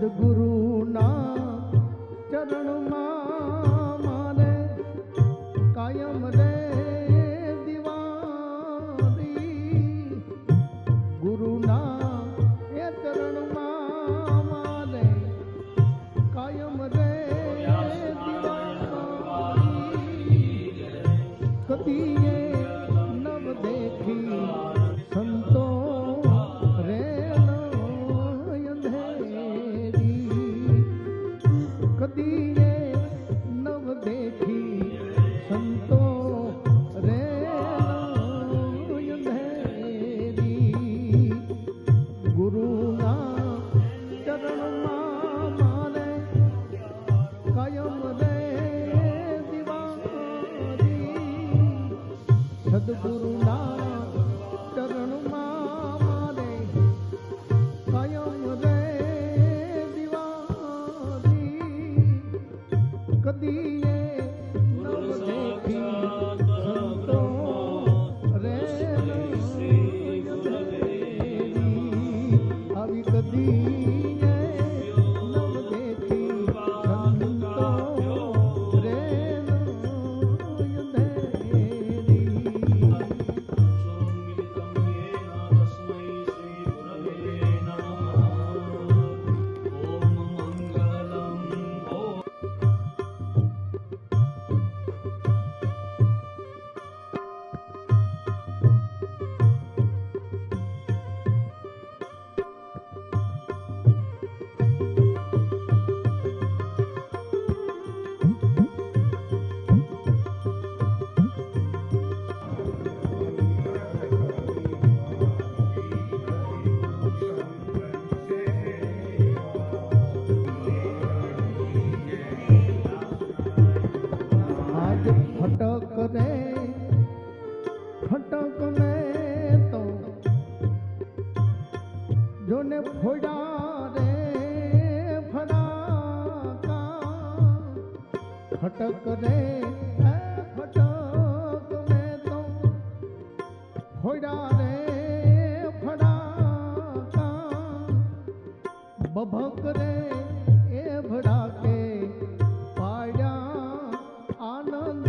સદગુરુના ચરણમાં મારે કાયમ રે દિવાળી. ગુરુના એ ચરણમાં મારે કાયમ રે દિવાળી. કદીએ નવ દેખી કદીએ નવ દેખી સંતો રે અંધેરી. ગુરુના ચરણમાં મારે કાયમ करे खटक में तो जोने फोड़ा रे फड़ा का खटक रे खटक में तो फोड़ा रे फड़ा का बभक रे ए भड़ा के पाड़ा आनंद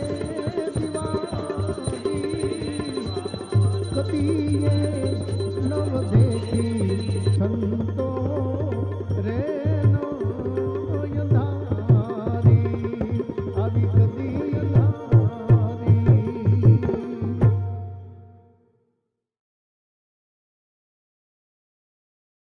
দিয়ে নব দেখি